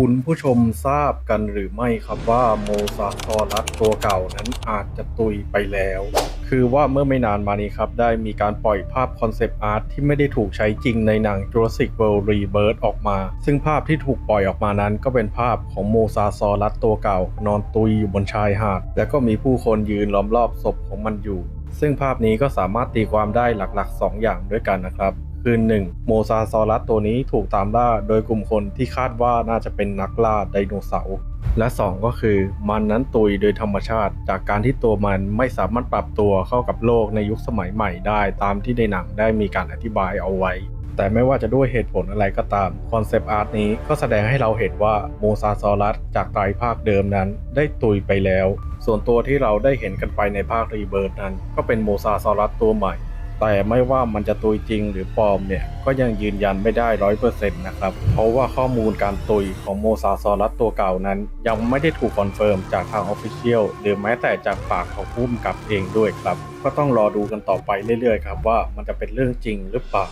คุณผู้ชมทราบกันหรือไม่ครับว่าโมซาซอรัสตัวเก่านั้นอาจจะตุยไปแล้ว คือว่าเมื่อไม่นานมานี้ครับ ได้มีการปล่อยภาพคอนเซปต์อาร์ตที่ไม่ได้ถูกใช้จริงในหนัง Jurassic World Rebirth ออกมา ซึ่งภาพที่ถูกปล่อยออกมานั้น ก็เป็นภาพของโมซาซอรัสตัวเก่า นอนตุยอยู่บนชายหาด และก็มีผู้คนยืนล้อมรอบศพของมันอยู่ ซึ่งภาพนี้ก็สามารถตีความได้หลักๆ 2 อย่างด้วยกันนะครับ คือ 1. โมซาซอรัสตัวนี้ถูกตามล่าโดยกลุ่มคนที่คาดว่าน่าจะเป็นนักล่าไดโนเสาร์และ 2 ก็คือมันนั้นตุยโดยธรรมชาติ จากการที่ตัวมันไม่สามารถปรับตัวเข้ากับโลกในยุคสมัยใหม่ได้ ตามที่ในหนังได้มีการอธิบายเอาไว้ แต่ไม่ว่าจะด้วยเหตุผลอะไรก็ตามคอนเซปต์อาร์ตนี้ก็แสดงให้เราเห็นว่าโมซาซอรัสจากไตรภาคเดิมนั้นได้ตุยไปแล้ว ส่วนตัวที่เราได้เห็นกันไปในภาครีเบิร์ดนั้น ก็เป็นโมซาซอรัสตัวใหม่ แต่ไม่ว่ามันจะตุยจริงหรือปลอมเนี่ยก็ยังยืนยันไม่ได้ร้อยเปอร์เซ็นต์นะครับ เพราะว่าข้อมูลการตุยของโมซาซอรัสตัวเก่านั้น ยังไม่ได้ถูกคอนเฟิร์มจากทางออฟฟิเชียลหรือแม้แต่จากปากของผู้กำกับเองด้วยครับ ก็ต้องรอดูกันต่อไปเรื่อยๆครับว่ามันจะเป็นเรื่องจริงหรือเปล่า